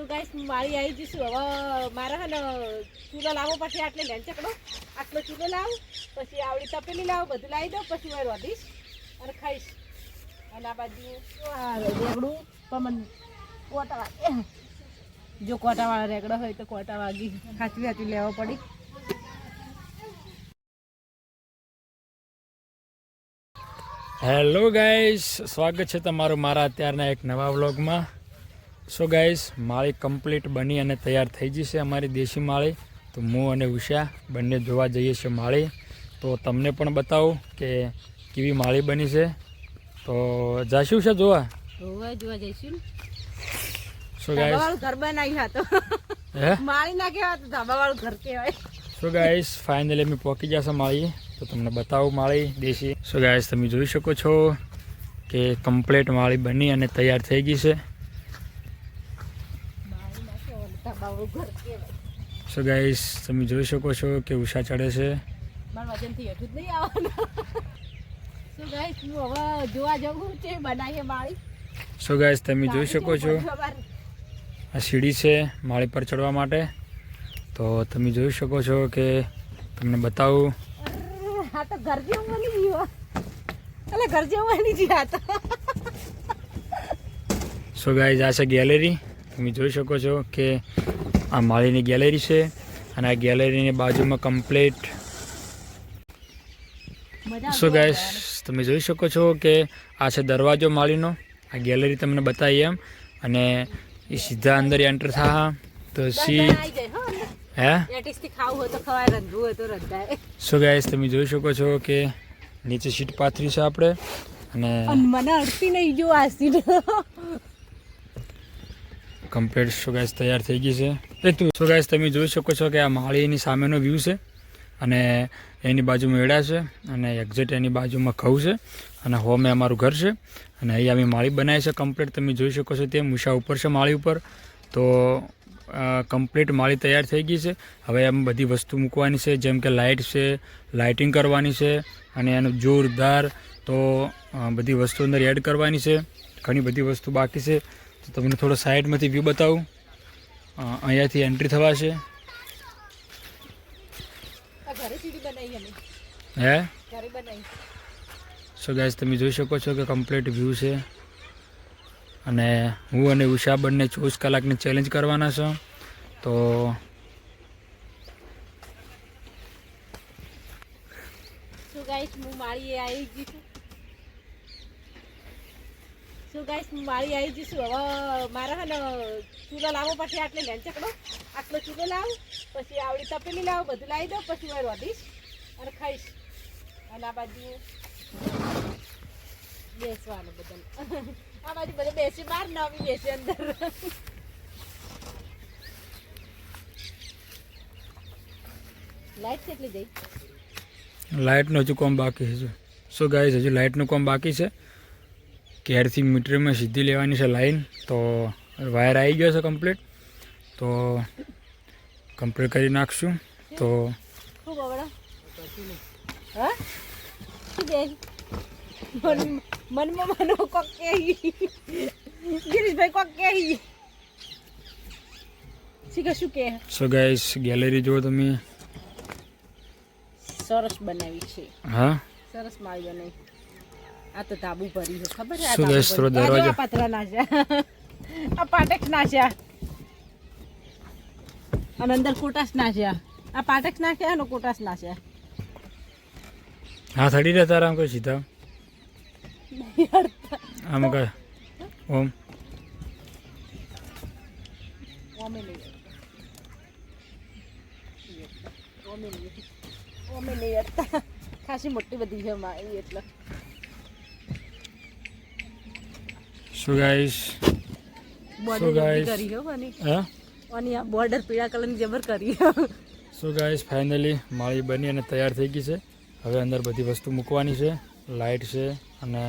શું ગાઈસ મારી આવી જઈશું. હવે મારે હે ને ચૂલો લાવો પછી આટલે લેંચકડો આટલો ચૂલો લાવું, પછી આવડી તપેલી લાવો, બધું લાવી દઉં, પછી હું રોધીશ અને ખાઈશ. અને આ બાજુ રેગડું પમન કોટા જો કોટાવાળા રેગડો હોય તો કોટા વાગી સાચવી સાચવી લેવો પડી. હેલો ગાઈસ સ્વાગત છે તમારું મારા અત્યારના એક નવા વ્લોગમાં. સો ગાઈઝ માળી કમ્પ્લીટ બની અને તૈયાર થઈ જશે અમારી દેશી માળી. તો હું અને ઉષા બંને જોવા જઈએ છીએ માળી. તો તમને પણ બતાવું કે કેવી માળી બની છે. તો જાશું છે જોવા? જોવા જઈશું. સો ગાઈસ ઘર બનાવી હા હે? માળી ના કહેવાય તો ધાબાવાળું ઘર કહેવાય. સો ગાઈસ ફાઇનલી અમે પહોંચી જશે માળી. તો તમને બતાવું માળી દેશી. સો ગાઈસ તમે જોઈ શકો છો કે કમ્પ્લીટ માળી બની અને તૈયાર થઈ ગઈ છે માળી ના કહેવાય ધાબાવાળું ઘર કહેવાય સો ગાઈસ તમે જોઈ શકો છો કે ઉષા ચડે છે. મારા વજનથી હેઠું જ નહીં આવવાનું. સો ગાઈસ હું હવે જોવા જવું છે બનાવીએ માળી સો ગાઈસ તમે જોઈ શકો છો આ સીડી છે માળી પર ચડવા માટે. તો તમે જોઈ શકો છો કે તમને બતાવું. હા તો ઘર જેવું બની ગયું એટલે ઘર જેવું બની ગયું આ તો. સો ગાઈસ આ છે ગેલેરી. તમે જોઈ શકો છો કે આ માળીની ગેલેરી છે અને આ ગેલેરીની બાજુમાં કમ્પ્લીટ. સો ગાઈસ તમે જોઈ શકો છો કે આ છે દરવાજો માળીનો. આ ગેલેરી તમને બતાવી એમ. અને એ સીધા અંદર એન્ટર થા તો સી હો સો ગાઈસ તમે જોઈ શકો છો કે નીચે સીટ પાથરી છે આપણે. અને અને મને અડતી નહીં જો આ સીટ. કમ્પ્લીટ સોગાઈસ તૈયાર થઈ ગઈ છે. એ તું તમે જોઈ શકો છો કે આ માળીની સામેનો વ્યૂ છે અને એની બાજુમાં એડા છે અને એક્ઝેક્ટ એની બાજુમાં ખવ છે અને હોમે અમારું ઘર છે અને અહીંયા અમે માળી બનાવી છે કમ્પ્લીટ તમે જોઈ શકો છો તેમ ઉષા ઉપર છે માળી ઉપર. તો કમ્પ્લીટ માળી તૈયાર થઈ ગઈ છે. હવે એમ બધી વસ્તુ મૂકવાની છે જેમ કે લાઇટ છે લાઇટિંગ કરવાની છે અને એનું જોરદાર તો બધી વસ્તુ અંદર એડ કરવાની છે. ઘણી બધી વસ્તુ બાકી છે. તો તમને થોડો સાઈડમાંથી વ્યૂ બતાવું. અહીંયાથી એન્ટ્રી થવા છે હે? સો ગાઈસ તમે જોઈ શકો છો કે કમ્પ્લીટ વ્યૂ છે. અને હું અને ઉષા બંને ચોવીસ કલાકની ચેલેન્જ કરવાના છો. તો ગાઈસ હું માળી આવી ગઈ છું. શું ગાઈસ મારી આવી જઈશું હવે મારે હે ને ચૂલો લાવો પછી આટલે લેંચકડો આટલો ચૂલો લાવું, પછી આવડી તપેલી લાવું, બધું લાવી દઉં, પછી હું રોધીશ અને ખાઈશ. અને આ બાજુ બેસવાનું બધા આ બાજુ બધા બેસી બહાર ને અમે બેસી અંદર. લાઈટ કેટલી જઈ લાઇટનું હજુ કોમ બાકી છે. શું ગાઈસ હજુ લાઇટનું કોમ બાકી છે. કેરથી મીટરમાં સીધી લેવાની છે લાઈન તો વાયર આવી ગયો છે કમ્પ્લીટ. તો કમ્પ્લીટ કરી નાખશું. તો મનમાં મનો કોક કે ગિરીશભાઈ કોક કે શું કે? સો ગાઈસ ગેલેરી જુઓ તમે. સરસ બનાવી છે. હા? સરસ માળી બનાવી. આ તો તાબુ ભરી છે ખબર છે? જો દરવાજો. પાથરા નાખ્યા આ પાટેક્સ નાખ્યા અને અંદર કોટાસ નાખ્યા આ પાટેક્સ નાખ્યા અને કોટાસ નાખ્યા હા થડી રહ્યા તારા કોઈ સીધા? આમ કઈ? ઓમ. ઓમે નહીં ઓમે નહીં ઓમે નહીં ખાસી મોટી બધી છે મારી એટલે. શું ગાઈસ સો ગાઈસ અને આ બોર્ડર પીળા કલરની જબર કરી. સો ગાઈસ ફાઇનલી માળી બની અને તૈયાર થઈ ગઈ છે. હવે અંદર બધી વસ્તુ મૂકવાની છે લાઇટ છે અને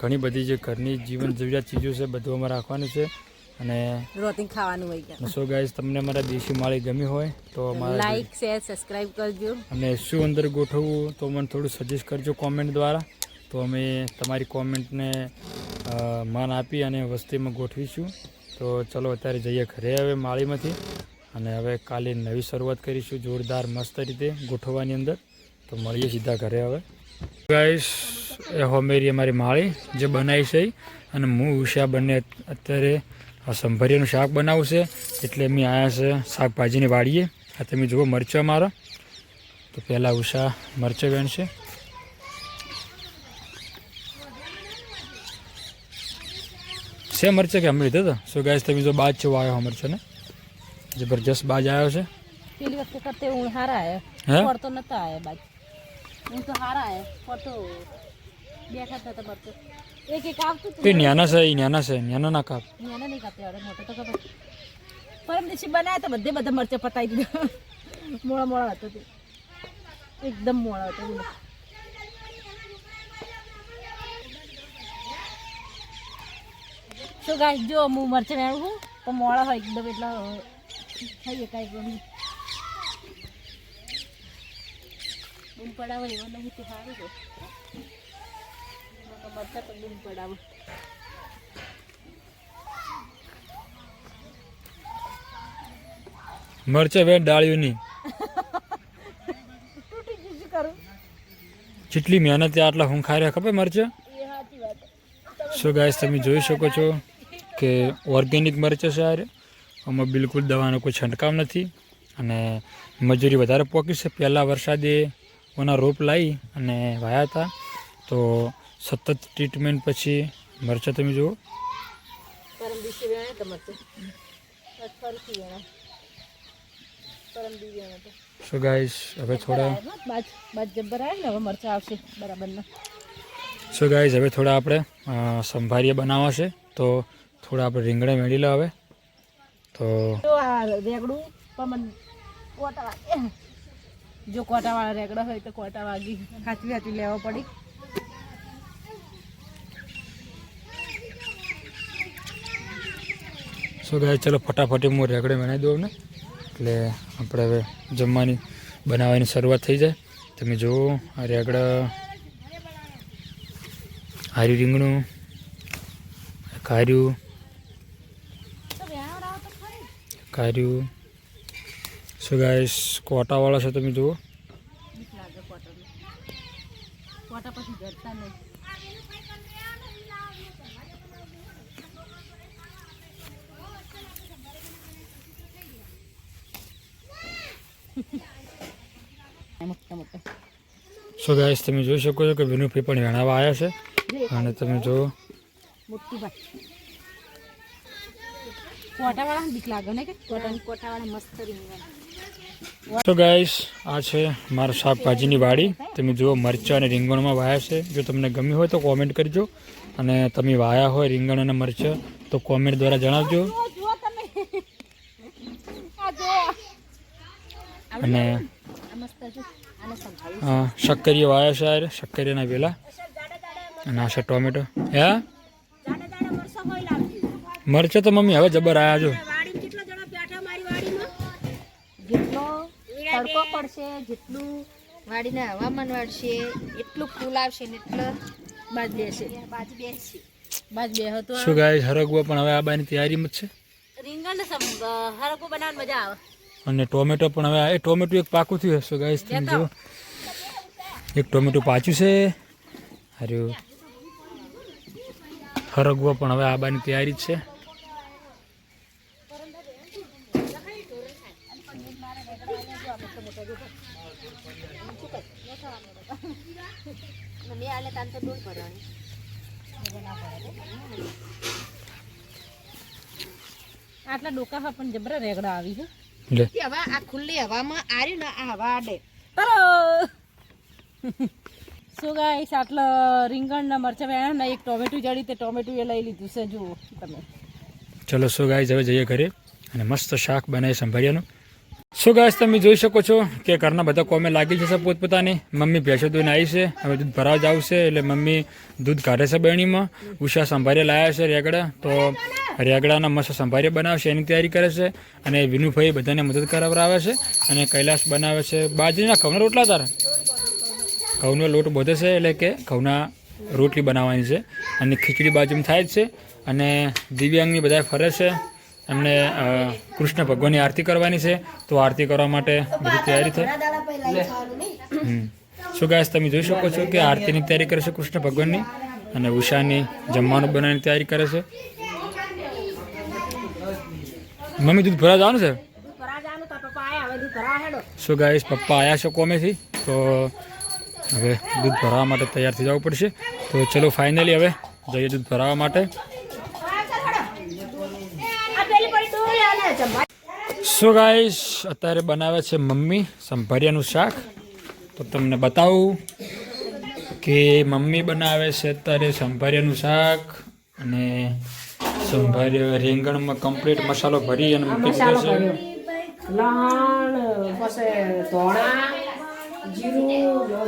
ઘણી બધી જે ઘરની જીવન જરૂરિયાત ચીજો છે બધું અમારે રાખવાનું છે અને રોટિંગ ખાવાનું હોય ગયા. સો ગાઈસ તમને અમારા દેશી માળી ગમી હોય તો અમારા લાઈક શેર સબસ્ક્રાઇબ કરજો. અને શું અંદર ગોઠવવું તો મને થોડું સજેસ્ટ કરજો કોમેન્ટ દ્વારા. તો અમે તમારી કોમેન્ટને માન આપી અને વસ્તીમાં ગોઠવીશું. તો ચલો અત્યારે જઈએ ઘરે હવે માળીમાંથી. અને હવે કાલે નવી શરૂઆત કરીશું જોરદાર મસ્ત રીતે ગોઠવવાની અંદર. તો મળીએ સીધા ઘરે હવે. ગાઈસ એ હોમેરી અમારી માળી, જે બનાવી છે. અને હું, ઉષા બંને અત્યારે આ સંભરિયાનું શાક બનાવું છે એટલે અમે આવ્યા છે શાકભાજીની વાડીએ આ તમે જુઓ મરચાં મારા. તો પહેલાં ઉષા મરચાં વેણશે. છે મરચાં કે અમે લીધા હતા? શું ગાઈસ તમે જો બાજ છે આવ્યો મરચાં ને જબરજસ્ત બાજ આવ્યો છે. પેલી વખતે કરતે હું હારા હે? પડતો નતા આયા બાજ. હું તો હારા આયા પડતો બેઠા હતા તમાર તો એક એક આવતું ન્યાના છે એ ન્યાના છે ન્યાના ના કાપ. નાના નહીં કાપે અરે મોટો તો ખબર. પરમ દિવસે બનાવ્યા તો બધે બધા મરચા પતાવી દીધા. મોળા મોળા હતો તે. એકદમ મોળા હતો. શું ગાય જો હું મરચા વેણું છું તો મોડા હોય એકદમ એટલે ખાઈએ કાંઈ ગમે બૂમ પડાવે એવો નહીં તે સારું છે. મરચા તો બૂમ પડાવે. મરચાં વેણ ડાળ્યું જેટલી મહેનત આટલા હું ખાઈ રહ્યા ખબર મરચાં? સો ગાઈસ તમે જોઈ શકો છો કે ઓર્ગેનિક મરચાં છે યાર આમાં બિલકુલ દવાનો કોઈ છંટકાવ નથી અને મજૂરી વધારે પોકી છે. પહેલાં વરસાદે ઓના રોપ લાવી અને વાયા હતા. તો સતત ટ્રીટમેન્ટ પછી મરચાં તમે જુઓ. સો ગાઈસ હવે થોડા બાજ બાજ જબ્બર આવે ને હવે મરચા આવશે બરાબર સો ગાઈઝ હવે થોડા આપણે સંભારીએ બનાવવા છે. તો થોડા આપણે રીંગણા મેળવી લો હવે. તો જો કોટાવાળા રેગડા હોય તો કોટા વાગી હાચવી હાચવી લેવા પડી. સો ગાય ચલો ફટાફટી હું રેગડે બનાવી દઉં ને એટલે આપણે હવે જમવાની બનાવવાની શરૂઆત થઈ જાય. તમે જુઓ આ રેગડા હારી રીંગણું કાર્યું કાર્યું સો ગાય કોટાવાળા છે તમે જુઓ સો ગાય તમે જોઈ શકો છો કે વિનુભાઈ પણ વેણાવા આવ્યા છે. અને તમે રીંગણ. સો ગાઈસ આ છે મારા શાકભાજીની વાડી. તમે જુઓ મરચાં અને રીંગણમાં વાયા છે. જો તમને ગમ્યું હોય તો કોમેન્ટ કરજો. અને તમે વાયા હોય રીંગણ અને મરચાં તો કોમેન્ટ દ્વારા જણાવજો. જો જો જો અને શક્કરીઓ વાયા છે શક્કરીના વેલા. અને આ છે ટોમેટો. હે? મરચાં તો મમ્મી હવે જબર આયા જો. વાડી કેટલા જણા બેઠા મારી વાડીમાં? જેટલો તડકો પડશે જેટલું વાડીને હવામાન વાળશે એટલું ફૂલ આવશે ને એટલે બાજ બેસે. બાજુ બેસશે બાજ બે હતો શું ગાય હરગવા પણ હવે આબાની તૈયારીમાં જ છે? રીંગણ ને બનાવવાની મજા આવે. અને ટોમેટો પણ હવે એ ટોમેટો એક પાકું થયું શું ગાય તમે એક ટોમેટો પાછું છે. હાર્યું હરગવા પણ હવે આબાની તૈયારી છે. આટલા ડોકા હા પણ જબરા રેગડા આવી છે. હવા હવે આ ખુલ્લી હવામાં આર્યું ને આ હવા આડે. શું ગાઈસ આટલા રીંગણ મરચાં વેણા એક ટોમેટું જડી તે ટોમેટું એ લઈ લીધું છે, જુઓ તમે. ચલો સો ગાય હવે જઈએ ઘરે અને મસ્ત શાક બનાવી સંભાળ્યાનું. શું ગાય તમે જોઈ શકો છો કે ઘરના બધા કોમે લાગી જશે પોતપોતાની. મમ્મી ભેંસો દૂધને આવી છે, હવે દૂધ ભરાવા જ આવશે એટલે મમ્મી દૂધ કાઢે છે બહેણીમાં ઉષા સંભારી લાયા છે રેગડા, તો રેગડાના મસ્ત સંભાળીએ બનાવશે એની તૈયારી કરે છે. અને વિનુભાઈ બધાને મદદ કરાવડાવે છે અને કૈલાશ બનાવે છે. બાજરીના ઘઉંના રોટલા તારા? ઘઉંનો લોટ બધે છે એટલે કે ઘઉંના રોટલી બનાવવાની છે અને ખીચડી બાજુમાં થાય જ છે અને દિવ્યાંગની બધા ફરે છે. એમને કૃષ્ણ ભગવાનની આરતી કરવાની છે. તો આરતી કરવા માટે બધી તૈયારી થઈ. હમ. શું ગાય તમે જોઈ શકો છો કે આરતીની તૈયારી કરે છે કૃષ્ણ ભગવાનની અને ઉષાની જમવાનું બનાવવાની તૈયારી કરે છે. મમ્મી દૂધ ભરા જવાનું છે? શું ગાઈસ પપ્પા આવ્યા છે કોમેથી? તો હવે દૂધ ભરાવા માટે તૈયાર થઈ જવું પડશે. તો ચલો ફાઇનલી હવે જઈએ દૂધ ભરાવા માટે. સો ગાઈશ અત્યારે બનાવે છે મમ્મી સંભારિયાનું શાક. તો તમને બતાવું કે મમ્મી બનાવે છે અત્યારે સંભારિયાનું શાક અને સંભારી રીંગણમાં કમ્પ્લીટ મસાલો ભરી અને મૂકી દીધો છે. જીરું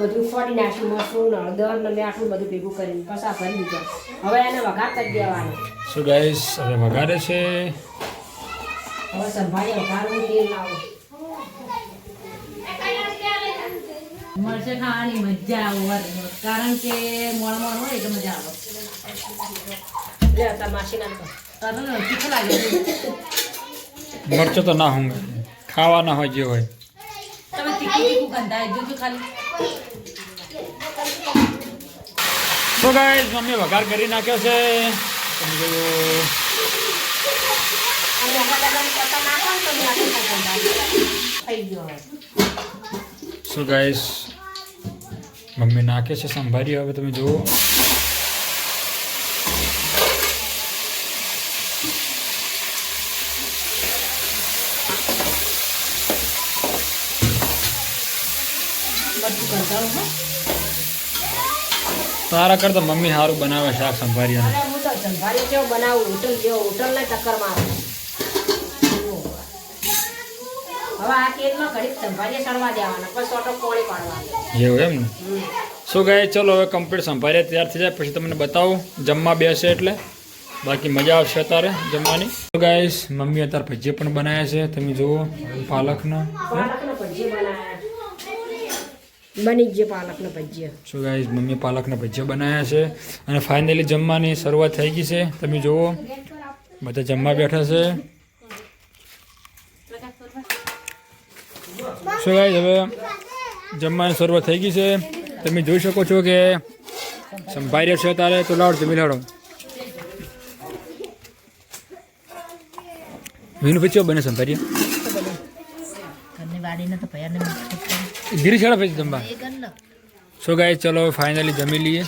બધું ફોડી નાખ્યું મશરૂમ હળદર ને આટલું બધું ભેગું કરીને પસા ભરી દીધો. હવે એને વઘાર કરી દેવાનો. સો ગાઈસ હવે વઘારે છે. હવે સંભાળી વઘારવું તેલ લાવો મળશે ખાવાની મજા આવે કારણ કે મોણ મોણ હોય એટલે મજા આવે. લે તાર માસી નાખો તરત તીખું લાગે મરચો તો ના હોંગે. ખાવાના હોય જે હોય. તીખું તીખું ગંધાય જોજો ખાલી તો ગાઈસ મમ્મી વઘાર કરી નાખ્યો છે. તમે સો ગાઈસ મમ્મી નાખે છે સંભારી હવે તમે જુઓ. તારા કરતા મમ્મી સારું બનાવે શાક સંભારિયા અને હું તો જેવો બનાવું હોટલ જેવો હોટલને ટક્કર મારું. હવે આ તેલમાં ઘડીક સંભાળીએ સડવા દેવાના પછી ઓટો કોળી પાડવાની. એવું એમ ને? શું ગાય ચલો હવે કમ્પ્લીટ સંભાળીએ તૈયાર થઈ જાય પછી તમને બતાવું જમવા બેસે એટલે. બાકી મજા આવશે અત્યારે જમવાની. ગાઈસ મમ્મી અત્યારે ભજીયા પણ બનાવ્યા છે તમે જુઓ પાલકના બની ગયા ભજીયા. ગાઈસ મમ્મી પાલકના ભજીયા બનાવ્યા છે. અને ફાઇનલી જમવાની શરૂઆત થઈ ગઈ છે. તમે જુઓ બધા જમવા બેઠા છે. શું ગાઈસ હવે જમવાની શરૂઆત થઈ ગઈ છે. તમે જોઈ શકો છો કે સંભાળ્યા છે તારે તો લાવડ જમી લાવડો મીનું પછી બને ઘરની વાડીને તો ભયાને ગીરી છેડા પછી જમવા. સો ગાય ચલો ફાઇનલી જમી લઈએ.